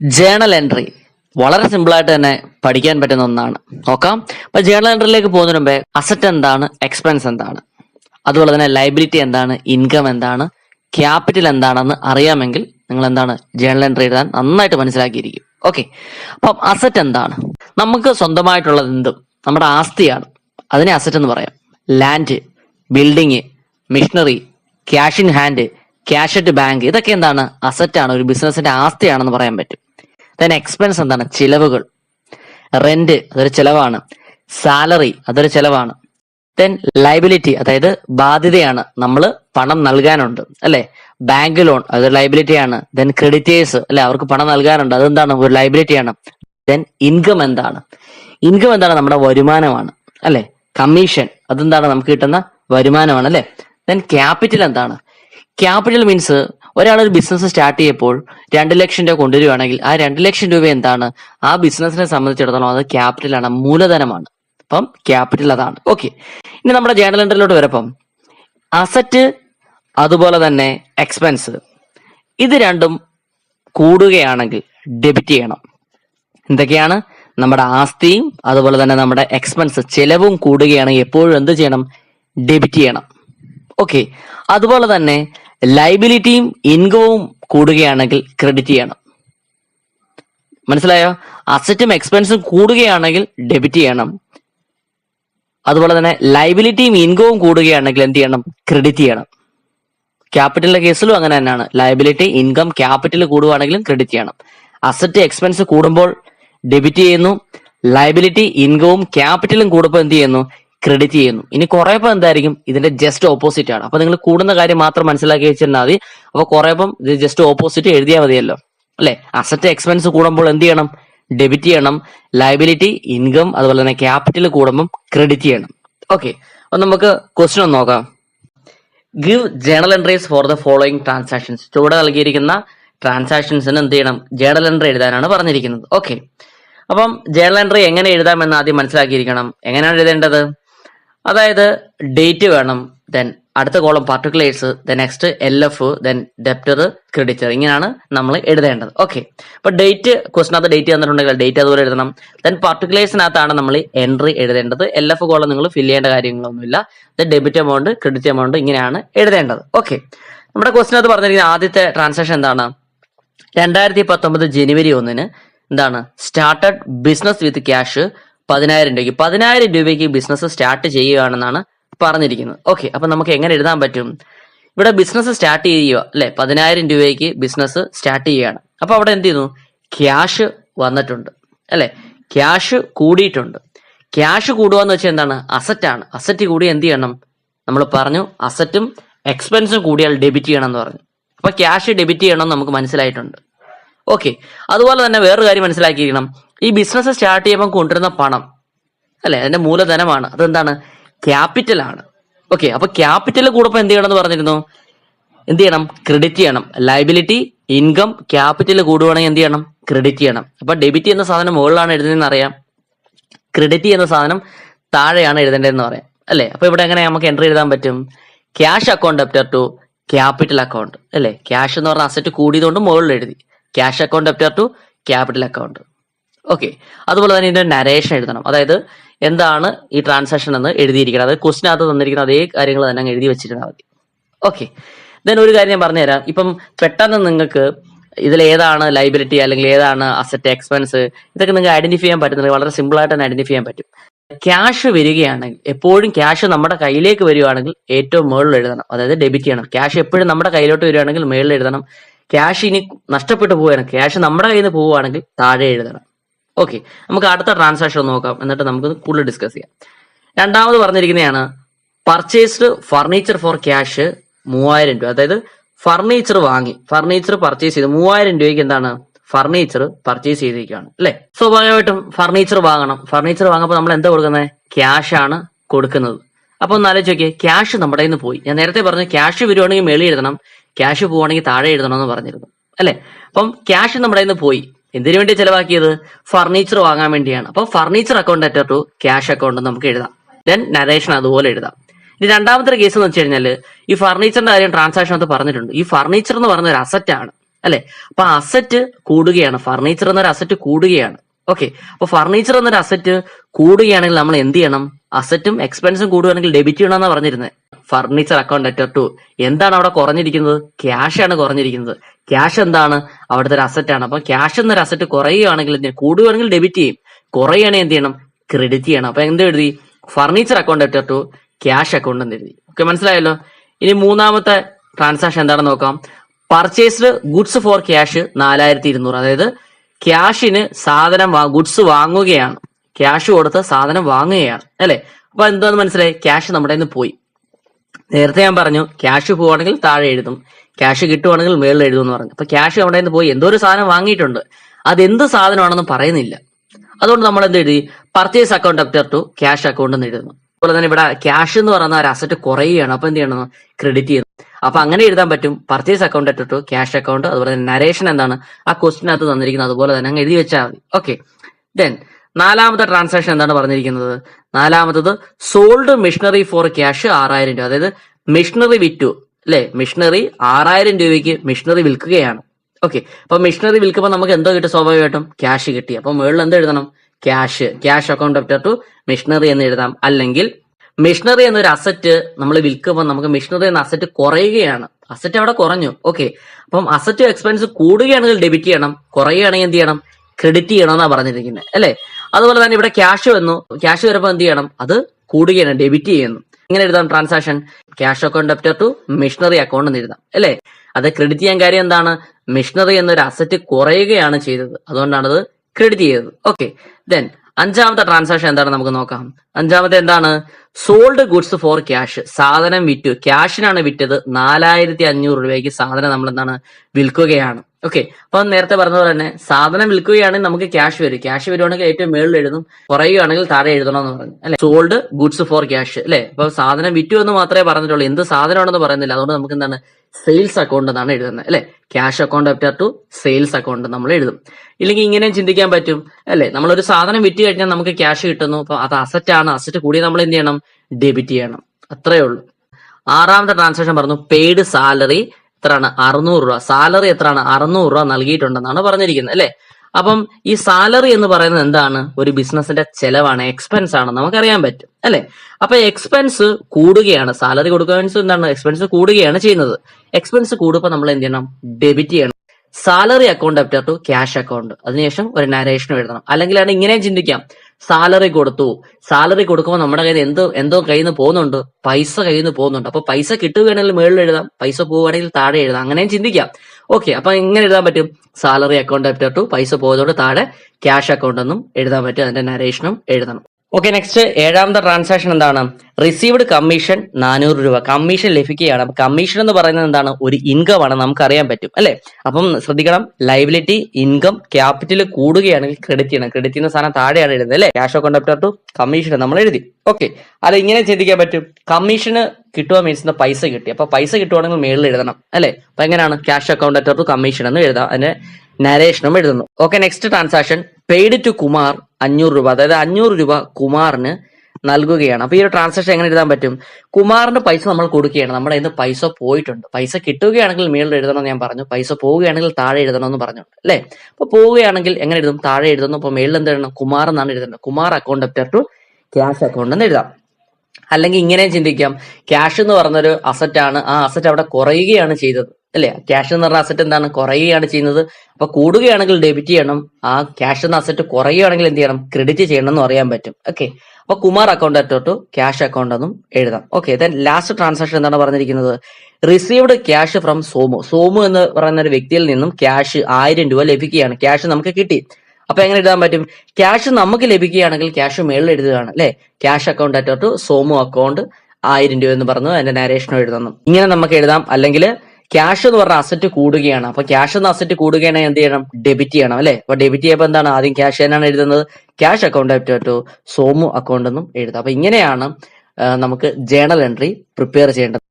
Journal entry. വളരെ സിമ്പിളായിട്ട് തന്നെ പഠിക്കാൻ പറ്റുന്ന ഒന്നാണ്. നോക്കാം. അപ്പൊ ജേണൽ എൻട്രിയിലേക്ക് പോകുന്നതിന് മുമ്പേ അസറ്റ് എന്താണ്? എക്സ്പെൻസ് എന്താണ്? അതുപോലെ തന്നെ ലൈബിലിറ്റി എന്താണ്? ഇൻകം എന്താണ്? ക്യാപിറ്റൽ എന്താണെന്ന് അറിയാമെങ്കിൽ നിങ്ങൾ എന്താണ് ജേണൽ എൻട്രി എഴുതാൻ നന്നായിട്ട് മനസ്സിലാക്കിയിരിക്കും. ഓക്കെ. അപ്പം അസറ്റ് എന്താണ്? നമുക്ക് സ്വന്തമായിട്ടുള്ളത് എന്തും? നമ്മുടെ ആസ്തിയാണ്. അതിനെ അസറ്റ് എന്ന് പറയാം. Land building machinery cash in hand cash at bank. ഇതൊക്കെ എന്താണ്? അസറ്റാണ്. ഒരു ബിസിനസിന്റെ ആസ്തിയാണെന്ന് പറയാൻ പറ്റും. ദെൻ എക്സ്പെൻസ് എന്താണ്? ചിലവുകൾ. റെന്റ് അതൊരു ചിലവാണ്. സാലറി അതൊരു ചിലവാണ്. ദെൻ ലൈബിലിറ്റി അതായത് ബാധ്യതയാണ്. നമ്മൾ പണം നൽകാനുണ്ട്. അല്ലെ? ബാങ്ക് ലോൺ അതൊരു ലൈബിലിറ്റിയാണ് ദെൻ ക്രെഡിറ്റേഴ്സ് അല്ലെ? അവർക്ക് പണം നൽകാനുണ്ട്. അതെന്താണ്? ഒരു ലൈബിലിറ്റിയാണ് ദെൻ ഇൻകം എന്താണ്? ഇൻകം എന്താണ്? നമ്മുടെ വരുമാനമാണ്. അല്ലെ? കമ്മീഷൻ അതെന്താണ്? നമുക്ക് കിട്ടുന്ന വരുമാനമാണ്. അല്ലെ? ദെൻ ക്യാപിറ്റൽ എന്താണ്? ക്യാപിറ്റൽ മീൻസ് ഒരാൾ ഒരു ബിസിനസ് സ്റ്റാർട്ട് ചെയ്യപ്പോൾ രണ്ട് ലക്ഷം രൂപ കൊണ്ടുവരികയാണെങ്കിൽ ആ രണ്ട് ലക്ഷം രൂപ എന്താണ്? ആ ബിസിനസിനെ സംബന്ധിച്ചിടത്തോളം അത് ക്യാപിറ്റലാണ് മൂലധനമാണ്. അപ്പം ക്യാപിറ്റൽ അതാണ്. ഓക്കെ ഇനി നമ്മുടെ ജേണൽ എൻട്രിയിലോട്ട് വരപ്പം അസറ്റ് അതുപോലെ തന്നെ എക്സ്പെൻസ് ഇത് രണ്ടും കൂടുകയാണെങ്കിൽ ഡെബിറ്റ് ചെയ്യണം. എന്തൊക്കെയാണ്? നമ്മുടെ ആസ്തിയും അതുപോലെ തന്നെ നമ്മുടെ എക്സ്പെൻസ് ചെലവും കൂടുകയാണെങ്കിൽ എപ്പോഴും എന്ത് ചെയ്യണം? ഡെബിറ്റ് ചെയ്യണം. ഓക്കെ അതുപോലെ തന്നെ ലൈബിലിറ്റിയും ഇൻകവും കൂടുകയാണെങ്കിൽ ക്രെഡിറ്റ് ചെയ്യണം. മനസ്സിലായോ? അസറ്റും എക്സ്പെൻസും കൂടുകയാണെങ്കിൽ ഡെബിറ്റ് ചെയ്യണം. അതുപോലെ തന്നെ ലൈബിലിറ്റിയും ഇൻകവും കൂടുകയാണെങ്കിൽ എന്ത് ചെയ്യണം? ക്രെഡിറ്റ് ചെയ്യണം. ക്യാപിറ്റലിന്റെ കേസിലും അങ്ങനെ തന്നെയാണ്. ലൈബിലിറ്റി ഇൻകം ക്യാപിറ്റൽ കൂടുവാണെങ്കിലും ക്രെഡിറ്റ് ചെയ്യണം. അസറ്റ് എക്സ്പെൻസ് കൂടുമ്പോൾ ഡെബിറ്റ് ചെയ്യുന്നു. ലൈബിലിറ്റി ഇൻകവും ക്യാപിറ്റലും കൂടുമ്പോൾ എന്ത് ചെയ്യുന്നു? ക്രെഡിറ്റ് ചെയ്യുന്നു. ഇനി കുറേപ്പം എന്തായിരിക്കും? ഇതിന്റെ ജസ്റ്റ് ഓപ്പോസിറ്റ് ആണ്. അപ്പൊ നിങ്ങൾ കൂടുന്ന കാര്യം മാത്രം മനസ്സിലാക്കി വെച്ചിരുന്നാൽ മതി. അപ്പൊ കുറേപ്പം ഇത് ജസ്റ്റ് ഓപ്പോസിറ്റ് എഴുതിയാൽ മതിയല്ലോ. അല്ലെ? അസറ്റ് എക്സ്പെൻസ് കൂടുമ്പോൾ എന്ത് ചെയ്യണം? ഡെബിറ്റ് ചെയ്യണം. ലയബിലിറ്റി ഇൻകം അതുപോലെ തന്നെ ക്യാപിറ്റൽ കൂടുമ്പോൾ ക്രെഡിറ്റ് ചെയ്യണം. ഓക്കെ അപ്പൊ നമുക്ക് ക്വസ്റ്റ്യൻ ഒന്ന് നോക്കാം. Give journal entries for the following transactions ചുവടെ നൽകിയിരിക്കുന്ന ട്രാൻസാക്ഷൻസിന് എന്ത് ചെയ്യണം? ജേണൽ എൻട്രി എഴുതാനാണ് പറഞ്ഞിരിക്കുന്നത്. ഓക്കെ അപ്പം ജേണൽ എൻട്രി എങ്ങനെ എഴുതാമെന്ന് ആദ്യം മനസ്സിലാക്കിയിരിക്കണം. എങ്ങനെയാണ് എഴുതേണ്ടത്? അതായത് ഡേറ്റ് വേണം ദെൻ അടുത്ത column particulars then next L F then debtor creditor ഇങ്ങനെയാണ് നമ്മൾ എഴുതേണ്ടത്. ഓക്കെ അപ്പൊ ഡേറ്റ് ക്വസ്റ്റിനകത്ത് ഡേറ്റ് തന്നിട്ടുണ്ടെങ്കിൽ ഡേറ്റ് അതുപോലെ എഴുതണം. ദെൻ പാർട്ടിക്കുലേഴ്സിനകത്താണ് നമ്മൾ എൻട്രി എഴുതേണ്ടത്. എൽ എഫ് കോളം നിങ്ങൾ ഫില്ല് ചെയ്യേണ്ട കാര്യങ്ങളൊന്നുമില്ല. Then debit amount credit amount ഇങ്ങനെയാണ് എഴുതേണ്ടത്. ഓക്കെ നമ്മുടെ ക്വസ്റ്റിനകത്ത് പറഞ്ഞിരിക്കുന്ന ആദ്യത്തെ ട്രാൻസാക്ഷൻ എന്താണ്? രണ്ടായിരത്തി പത്തൊമ്പത് ജനുവരി ഒന്നിന് എന്താണ്? സ്റ്റാർട്ടഡ് ബിസിനസ് വിത്ത് ക്യാഷ് പതിനായിരം രൂപയ്ക്ക്. പതിനായിരം രൂപയ്ക്ക് ബിസിനസ് സ്റ്റാർട്ട് ചെയ്യുകയാണെന്നാണ് പറഞ്ഞിരിക്കുന്നത്. ഓക്കെ അപ്പൊ നമുക്ക് എങ്ങനെ എഴുതാൻ പറ്റും? ഇവിടെ ബിസിനസ് സ്റ്റാർട്ട് ചെയ്യുക അല്ലെ? പതിനായിരം രൂപയ്ക്ക് ബിസിനസ് സ്റ്റാർട്ട് ചെയ്യുകയാണ്. അപ്പൊ അവിടെ എന്ത് ചെയ്യുന്നു? ക്യാഷ് വന്നിട്ടുണ്ട് അല്ലെ? ക്യാഷ് കൂടിയിട്ടുണ്ട്. ക്യാഷ് കൂടുക എന്ന് വെച്ചാൽ എന്താണ്? അസറ്റാണ് അസറ്റ് കൂടി എന്ത് ചെയ്യണം? നമ്മൾ പറഞ്ഞു അസറ്റും എക്സ്പെൻസും കൂടിയാൽ ഡെബിറ്റ് ചെയ്യണം എന്ന് പറഞ്ഞു. അപ്പൊ ക്യാഷ് ഡെബിറ്റ് ചെയ്യണം നമുക്ക് മനസ്സിലായിട്ടുണ്ട്. ഓക്കെ അതുപോലെ തന്നെ വേറൊരു കാര്യം മനസ്സിലാക്കിയിരിക്കണം. ഈ ബിസിനസ് സ്റ്റാർട്ട് ചെയ്യുമ്പോൾ കൊണ്ടുവരുന്ന പണം അല്ലെ? അതിന്റെ മൂലധനമാണ്. അതെന്താണ്? ക്യാപിറ്റൽ ആണ്. ഓക്കെ അപ്പൊ ക്യാപിറ്റൽ കൂടുമ്പോൾ എന്ത് ചെയ്യണം എന്ന് പറഞ്ഞിരുന്നു? എന്ത് ചെയ്യണം? ക്രെഡിറ്റ് ചെയ്യണം. ലൈബിലിറ്റി ഇൻകം ക്യാപിറ്റൽ കൂടുവാണെങ്കിൽ എന്ത് ചെയ്യണം? ക്രെഡിറ്റ് ചെയ്യണം. അപ്പൊ ഡെബിറ്റ് എന്ന സാധനം മുകളിലാണ് എഴുതുന്നതെന്ന് അറിയാം. ക്രെഡിറ്റ് എന്ന സാധനം താഴെയാണ് എഴുതേണ്ടതെന്ന് പറയാം. അല്ലെ? അപ്പൊ ഇവിടെ എങ്ങനെ നമുക്ക് എൻട്രി എഴുതാൻ പറ്റും? Cash account after to capital account അല്ലെ? ക്യാഷ് എന്ന് പറഞ്ഞ അസറ്റ് കൂടിയതുകൊണ്ട് മുകളിൽ എഴുതി. Cash account after to capital account okay അതുപോലെ തന്നെ ഇതിന്റെ നരേഷൻ എഴുതണം. അതായത് എന്താണ് ഈ ട്രാൻസാക്ഷൻ എന്ന് എഴുതിയിരിക്കണം. അതായത് ക്വസ്റ്റിനകത്ത് തന്നിരിക്കുന്ന അതേ കാര്യങ്ങൾ തന്നെ അങ്ങ് എഴുതി വെച്ചിരുന്നാൽ മതി. ഓക്കെ ദെൻ ഒരു കാര്യം ഞാൻ പറഞ്ഞുതരാം. ഇപ്പം പെട്ടെന്ന് നിങ്ങൾക്ക് ഇതിൽ ഏതാണ് ലൈബിലിറ്റി അല്ലെങ്കിൽ ഏതാണ് അസറ്റ് എക്സ്പെൻസ് ഇതൊക്കെ നിങ്ങൾക്ക് ഐഡന്റിഫൈ ചെയ്യാൻ പറ്റുന്നത് വളരെ സിമ്പിൾ ആയിട്ട് തന്നെ ഐഡന്റിഫൈ ചെയ്യാൻ പറ്റും. ക്യാഷ് വരികയാണെങ്കിൽ എപ്പോഴും ക്യാഷ് നമ്മുടെ കയ്യിലേക്ക് വരികയാണെങ്കിൽ ഏറ്റവും മുകളിൽ എഴുതണം. അതായത് ഡെബിറ്റ് ചെയ്യണം. ക്യാഷ് എപ്പോഴും നമ്മുടെ കയ്യിലോട്ട് വരികയാണെങ്കിൽ മുകളിൽ എഴുതണം. ക്യാഷ് ഇനി നഷ്ടപ്പെട്ടു പോവുകയാണ്. ക്യാഷ് നമ്മുടെ കയ്യിൽ നിന്ന് പോവുകയാണെങ്കിൽ താഴെ എഴുതണം. ഓക്കെ നമുക്ക് അടുത്ത ട്രാൻസാക്ഷൻ നോക്കാം. എന്നിട്ട് നമുക്ക് കൂടുതൽ ഡിസ്കസ് ചെയ്യാം. രണ്ടാമത് പറഞ്ഞിരിക്കുന്നതാണ് പർച്ചേസ്ഡ് ഫർണിച്ചർ ഫോർ ക്യാഷ് മൂവായിരം രൂപ. അതായത് ഫർണിച്ചർ വാങ്ങി ഫർണിച്ചർ പർച്ചേസ് ചെയ്ത് മൂവായിരം രൂപയ്ക്ക് എന്താണ്? ഫർണിച്ചർ പർച്ചേസ് ചെയ്തിരിക്കുകയാണ് അല്ലെ? സ്വാഭാവികമായിട്ടും ഫർണിച്ചർ വാങ്ങണം. ഫർണിച്ചർ വാങ്ങുമ്പോൾ നമ്മൾ എന്താ കൊടുക്കുന്നത് ക്യാഷ് ആണ് കൊടുക്കുന്നത്. അപ്പൊ ഒന്ന് ആലോചിച്ച് നോക്കിയേ ക്യാഷ് നമ്മുടെ നിന്ന് പോയി. ഞാൻ നേരത്തെ പറഞ്ഞു ക്യാഷ് വരുവാണെങ്കിൽ മേളി എഴുതണം ക്യാഷ് പോവാണെങ്കിൽ താഴെ എഴുതണം എന്ന് പറഞ്ഞിരുന്നു അല്ലെ? അപ്പം ക്യാഷ് നമ്മുടെ നിന്ന് പോയി. എന്തിനു വേണ്ടി ചെലവാക്കിയത്? ഫർണിച്ചർ വാങ്ങാൻ വേണ്ടിയാണ്. അപ്പൊ furniture account after to cash account നമുക്ക് എഴുതാം. ദെൻ നരേഷൻ അതുപോലെ എഴുതാം. ഇനി രണ്ടാമത്തെ കേസ് എന്ന് വെച്ച് കഴിഞ്ഞാൽ ഈ ഫർണിച്ചറിന്റെ കാര്യം ട്രാൻസാക്ഷൻ അത് പറഞ്ഞിട്ടുണ്ട്. ഈ ഫർണിച്ചർ എന്ന് പറഞ്ഞ ഒരു അസറ്റ് ആണ്. അല്ലെ? അപ്പൊ അസറ്റ് കൂടുകയാണ്. ഫർണിച്ചർ എന്നൊരു അസറ്റ് കൂടുകയാണ്. ഓക്കെ അപ്പൊ ഫർണിച്ചർ എന്നൊരു അസറ്റ് കൂടുകയാണെങ്കിൽ നമ്മൾ എന്ത് ചെയ്യണം? അസറ്റും എക്സ്പെൻസും കൂടുകയാണെങ്കിൽ ഡെബിറ്റ് ചെയ്യണമെന്നാണ് പറഞ്ഞിരുന്നത് ഫർണിച്ചർ അക്കൗണ്ട് അറ്റർ ടു എന്താണ് അവിടെ കുറഞ്ഞിരിക്കുന്നത്? ക്യാഷ് ആണ് കുറഞ്ഞിരിക്കുന്നത്. ക്യാഷ് എന്താണ്? അവിടുത്തെ ഒരു അസറ്റ് ആണ്. അപ്പൊ ക്യാഷ് എന്നൊരു അസറ്റ് കുറയുകയാണെങ്കിൽ എന്ത് ചെയ്യും? കൂടുകയാണെങ്കിൽ ഡെബിറ്റ് ചെയ്യും. കുറയുകയാണെങ്കിൽ എന്ത് ചെയ്യണം? ക്രെഡിറ്റ് ചെയ്യണം. അപ്പൊ എന്ത് എഴുതി? Furniture account after to cash account എന്ന് എഴുതി. ഓക്കെ മനസ്സിലായല്ലോ? ഇനി മൂന്നാമത്തെ ട്രാൻസാക്ഷൻ എന്താണെന്ന് നോക്കാം. പർച്ചേസ്ഡ് ഗുഡ്സ് ഫോർ ക്യാഷ് നാലായിരത്തി ഇരുന്നൂറ് അതായത് ക്യാഷിന് സാധനം ഗുഡ്സ് വാങ്ങുകയാണ്. ക്യാഷ് കൊടുത്ത് സാധനം വാങ്ങുകയാണ്. അല്ലെ? അപ്പൊ എന്താന്ന് മനസ്സിലായി? ക്യാഷ് നമ്മുടെ നിന്ന് പോയി. നേരത്തെ ഞാൻ പറഞ്ഞു ക്യാഷ് പോവാണെങ്കിൽ താഴെ എഴുതും. ക്യാഷ് കിട്ടുവാണെങ്കിൽ മേളിൽ എഴുതുമെന്ന് പറഞ്ഞു. അപ്പൊ ക്യാഷ് അവിടെ നിന്ന് പോയി എന്തോ ഒരു സാധനം വാങ്ങിയിട്ടുണ്ട്. അത് എന്ത് സാധനമാണെന്ന് പറയുന്നില്ല. അതുകൊണ്ട് നമ്മൾ എന്ത് എഴുതി? Purchase account after to cash account എന്ന് എഴുതുന്നു. അതുപോലെ തന്നെ ഇവിടെ ക്യാഷ് എന്ന് പറയുന്ന ഒരു അസറ്റ് കുറയുകയാണ്. അപ്പൊ എന്ത് ചെയ്യണം? ക്രെഡിറ്റ് ചെയ്യുന്നു. അപ്പൊ അങ്ങനെ എഴുതാൻ പറ്റും. Purchase account at to cash account അതുപോലെ തന്നെ നരേഷൻ എന്താണ്? ആ ക്വസ്റ്റിനകത്ത് തന്നിരിക്കുന്നത്. അതുപോലെ തന്നെ അങ്ങ് എഴുതി വെച്ചാൽ മതി. ഓക്കെ ദെൻ നാലാമത്തെ ട്രാൻസാക്ഷൻ എന്താണ് പറഞ്ഞിരിക്കുന്നത്? നാലാമത്തത് സോൾഡ് മിഷണറി ഫോർ ക്യാഷ് ആറായിരം രൂപ. അതായത് മിഷണറി വിറ്റു. അല്ലെ മിഷണറി ആറായിരം രൂപയ്ക്ക് മിഷണറി വിൽക്കുകയാണ്. ഓക്കെ അപ്പൊ മിഷണറി വിൽക്കുമ്പോൾ നമുക്ക് എന്തോ കിട്ടും സ്വാഭാവികമായിട്ടും? ക്യാഷ് കിട്ടി. അപ്പൊ മുകളിൽ എന്ത് എഴുതണം? Cash cash account after to machinery എന്ന് എഴുതാം. അല്ലെങ്കിൽ മിഷണറി എന്നൊരു അസറ്റ് നമ്മൾ വിൽക്കുമ്പോൾ നമുക്ക് മിഷണറി എന്ന അസറ്റ് കുറയുകയാണ്. അസറ്റ് അവിടെ കുറഞ്ഞു. ഓക്കെ അപ്പം അസറ്റ് എക്സ്പെൻസ് കൂടുകയാണെങ്കിൽ ഡെബിറ്റ് ചെയ്യണം. കുറയുകയാണെങ്കിൽ എന്ത് ചെയ്യണം? ക്രെഡിറ്റ് ചെയ്യണം എന്നാണ് പറഞ്ഞിരിക്കുന്നത് അല്ലെ? അതുപോലെ തന്നെ ഇവിടെ ക്യാഷ് വന്നു. ക്യാഷ് വരുമ്പോൾ എന്ത് ചെയ്യണം? അത് കൂടുകയാണ്. ഡെബിറ്റ് ചെയ്യുന്നു. ഇങ്ങനെ എഴുതാം transaction cash account after to machinery account എന്ന് എഴുതാം. അല്ലെ? അത് ക്രെഡിറ്റ് ചെയ്യാൻ കാര്യം എന്താണ്? മിഷണറി എന്നൊരു അസറ്റ് കുറയുകയാണ് ചെയ്തത്. അതുകൊണ്ടാണ് അത് ക്രെഡിറ്റ് ചെയ്തത്. ഓക്കെ ദെൻ അഞ്ചാമത്തെ ട്രാൻസാക്ഷൻ എന്താണ് നമുക്ക് നോക്കാം? അഞ്ചാമത്തെ എന്താണ്? സോൾഡ് ഗുഡ്സ് ഫോർ ക്യാഷ് സാധനം വിറ്റു. ക്യാഷിനാണ് വിറ്റത്. നാലായിരത്തി അഞ്ഞൂറ് രൂപയ്ക്ക് സാധനം നമ്മൾ എന്താണ് വിൽക്കുകയാണ്. ഓക്കെ അപ്പൊ നേരത്തെ പറഞ്ഞ പോലെ തന്നെ സാധനം വിൽക്കുകയാണെങ്കിൽ നമുക്ക് ക്യാഷ് വരും. ക്യാഷ് വരുവാണെങ്കിൽ ഏറ്റവും മേളിൽ എഴുതും കുറയുകയാണെങ്കിൽ താഴെ എഴുതണം എന്ന് പറഞ്ഞു. അല്ലെ? സോൾഡ് ഗുഡ്സ് ഫോർ ക്യാഷ് അല്ലെ? അപ്പൊ സാധനം വിറ്റു എന്ന് മാത്രമേ പറഞ്ഞിട്ടുള്ളൂ. എന്ത് സാധനമാണെന്ന് പറയുന്നില്ല. അതുകൊണ്ട് നമുക്ക് എന്താണ്? സെയിൽസ് അക്കൗണ്ട് എന്നാണ് എഴുതുന്നത്. അല്ലെ? Cash account after to sales account നമ്മൾ എഴുതും. ഇല്ലെങ്കിൽ ഇങ്ങനെയും ചിന്തിക്കാൻ പറ്റും. അല്ലെ? നമ്മളൊരു സാധനം വിറ്റ് കഴിഞ്ഞാൽ നമുക്ക് ക്യാഷ് കിട്ടുന്നു. അപ്പൊ അത് അസറ്റ് ആണ്. അസറ്റ് കൂടി നമ്മൾ എന്ത് ചെയ്യണം? ഡെബിറ്റ് ചെയ്യണം. അത്രേ ഉള്ളൂ. ആറാമത്തെ ട്രാൻസാക്ഷൻ പറഞ്ഞു പെയ്ഡ് സാലറി എത്രയാണ്? അറുന്നൂറ് രൂപ. സാലറി എത്രയാണ്? അറുന്നൂറ് രൂപ നൽകിയിട്ടുണ്ടെന്നാണ് പറഞ്ഞിരിക്കുന്നത് അല്ലെ? അപ്പം ഈ സാലറി എന്ന് പറയുന്നത് എന്താണ്? ഒരു ബിസിനസിന്റെ ചെലവാണ് എക്സ്പെൻസ് ആണ് നമുക്കറിയാൻ പറ്റും അല്ലെ? അപ്പൊ എക്സ്പെൻസ് കൂടുകയാണ്. സാലറി കൊടുക്കുക എന്താണ്? എക്സ്പെൻസ് കൂടുകയാണ് ചെയ്യുന്നത്. എക്സ്പെൻസ് കൂടുമ്പോൾ നമ്മൾ എന്ത് ചെയ്യണം? ഡെബിറ്റ് ചെയ്യണം. Salary account after to cash account അതിനുശേഷം ഒരു നരേഷനും എഴുതണം. അല്ലെങ്കിലാണ് ഇങ്ങനെയും ചിന്തിക്കാം. സാലറി കൊടുത്തു. സാലറി കൊടുക്കുമ്പോൾ നമ്മുടെ കയ്യിൽ എന്തോ എന്തോ കയ്യിൽ നിന്ന് പോകുന്നുണ്ട്. പൈസ കയ്യിൽ നിന്ന് പോകുന്നുണ്ട്. അപ്പൊ പൈസ കിട്ടുകയാണെങ്കിൽ മേളിൽ എഴുതാം. പൈസ പോവുകയാണെങ്കിൽ താഴെ എഴുതാം. അങ്ങനെയും ചിന്തിക്കാം. ഓക്കെ അപ്പൊ എങ്ങനെ എഴുതാൻ പറ്റും? സാലറി അക്കൗണ്ട് ടു പൈസ പോയതോട് താഴെ ക്യാഷ് അക്കൗണ്ട് എന്നും എഴുതാൻ പറ്റും. അതിന്റെ നരേഷനും എഴുതണം. ഓക്കെ നെക്സ്റ്റ് ഏഴാമത്തെ ട്രാൻസാക്ഷൻ എന്താണ്? റിസീവ്ഡ് കമ്മീഷൻ നാനൂറ് രൂപ. കമ്മീഷൻ ലഭിക്കുകയാണ്. അപ്പൊ കമ്മീഷൻ എന്ന് പറയുന്നത് എന്താണ്? ഒരു ഇൻകം ആണ്. നമുക്ക് അറിയാൻ പറ്റും. അല്ലെ? അപ്പം ശ്രദ്ധിക്കണം. ലൈബിലിറ്റി ഇൻകം ക്യാപിറ്റൽ കൂടുകയാണെങ്കിൽ ക്രെഡിറ്റ് ചെയ്യണം. ക്രെഡിറ്റ് ചെയ്യുന്ന സാധനം താഴെയാണ് എഴുതുന്നത്. അല്ലെ? Cash of conductor to commission നമ്മൾ എഴുതി. ഓക്കെ അത് ഇങ്ങനെ ചിന്തിക്കാൻ പറ്റും. കമ്മീഷന് കിട്ടുക മീൻസ് പൈസ കിട്ടി. അപ്പൊ പൈസ കിട്ടുവാണെങ്കിൽ മേളിൽ എഴുതണം. അല്ലെ? അപ്പൊ എങ്ങനെയാണ്? ക്യാഷ് അക്കൗണ്ട് ടു കമ്മീഷൻ എന്ന് എഴുതാം. അതിന്റെ നരേഷനും എഴുതുന്നു. Okay next transaction paid to Kumar അഞ്ഞൂറ് രൂപ അതായത് അഞ്ഞൂറ് രൂപ കുമാറിന് നൽകുകയാണ്. അപ്പൊ ഈ ഒരു ട്രാൻസാക്ഷൻ എങ്ങനെ എഴുതാൻ പറ്റും? കുമാറിന് പൈസ നമ്മൾ കൊടുക്കുകയാണ്. നമ്മുടെ ഇന്ന് പൈസ പോയിട്ടുണ്ട്. പൈസ കിട്ടുകയാണെങ്കിൽ മേളിൽ എഴുതണമെന്ന് ഞാൻ പറഞ്ഞു. പൈസ പോവുകയാണെങ്കിൽ താഴെ എഴുതണം എന്ന് പറഞ്ഞു അല്ലെ? അപ്പൊ പോവുകയാണെങ്കിൽ എങ്ങനെ എഴുതും? താഴെ എഴുതുന്നു. അപ്പൊ മേളിൽ എന്ത് എഴുതണം? കുമാർ എന്നാണ് എഴുതേണ്ടത്. Kumar account after to cash account എന്ന് എഴുതാം. അല്ലെങ്കിൽ ഇങ്ങനെയും ചിന്തിക്കാം. ക്യാഷ് എന്ന് പറഞ്ഞൊരു അസറ്റ് ആണ്. ആ അസറ്റ് അവിടെ കുറയുകയാണ് ചെയ്തത്. അല്ലെ? ക്യാഷ് എന്ന് പറഞ്ഞ അസറ്റ് എന്താണ്? കുറയുകയാണ് ചെയ്യുന്നത്. അപ്പൊ കൂടുകയാണെങ്കിൽ ഡെബിറ്റ് ചെയ്യണം. ആ ക്യാഷ് എന്ന അസറ്റ് കുറയുകയാണെങ്കിൽ എന്ത് ചെയ്യണം? ക്രെഡിറ്റ് ചെയ്യണം എന്ന് അറിയാൻ പറ്റും. ഓക്കെ അപ്പൊ കുമാർ അക്കൗണ്ട് അറ്റോട്ടു ക്യാഷ് അക്കൗണ്ട് എന്നും എഴുതാം. ഓക്കെ ദെൻ ലാസ്റ്റ് ട്രാൻസാക്ഷൻ എന്താണ് പറഞ്ഞിരിക്കുന്നത്? Received cash from Somu Somu എന്ന് പറയുന്ന ഒരു വ്യക്തിയിൽ നിന്നും ക്യാഷ് ആയിരം രൂപ ലഭിക്കുകയാണ്. ക്യാഷ് നമുക്ക് കിട്ടി. അപ്പൊ എങ്ങനെ എഴുതാൻ പറ്റും? ക്യാഷ് നമുക്ക് ലഭിക്കുകയാണെങ്കിൽ ക്യാഷ് മേളിൽ എഴുതുകയാണ്. അല്ലെ? ക്യാഷ് അക്കൗണ്ട് അറ്റോട്ടു സോമു അക്കൗണ്ട് ആയിരം രൂപ എന്ന് പറഞ്ഞു. അതിന്റെ നരേഷനും എഴുതുന്നു ഇങ്ങനെ നമുക്ക് എഴുതാം. അല്ലെങ്കിൽ ക്യാഷ് എന്ന് പറഞ്ഞ അസറ്റ് കൂടുകയാണ്. അപ്പൊ ക്യാഷ് എന്ന അസറ്റ് കൂടുകയാണെങ്കിൽ എന്ത് ചെയ്യണം? ഡെബിറ്റ് ചെയ്യണം അല്ലെ? അപ്പൊ ഡെബിറ്റ് ചെയ്യുമ്പോൾ എന്താണ്? ആദ്യം ക്യാഷ് തന്നെയാണ് എഴുതുന്നത്. Cash account to Somu account എന്നും എഴുതാം. അപ്പൊ ഇങ്ങനെയാണ് നമുക്ക് ജേണൽ എൻട്രി പ്രിപ്പയർ ചെയ്യേണ്ടത്.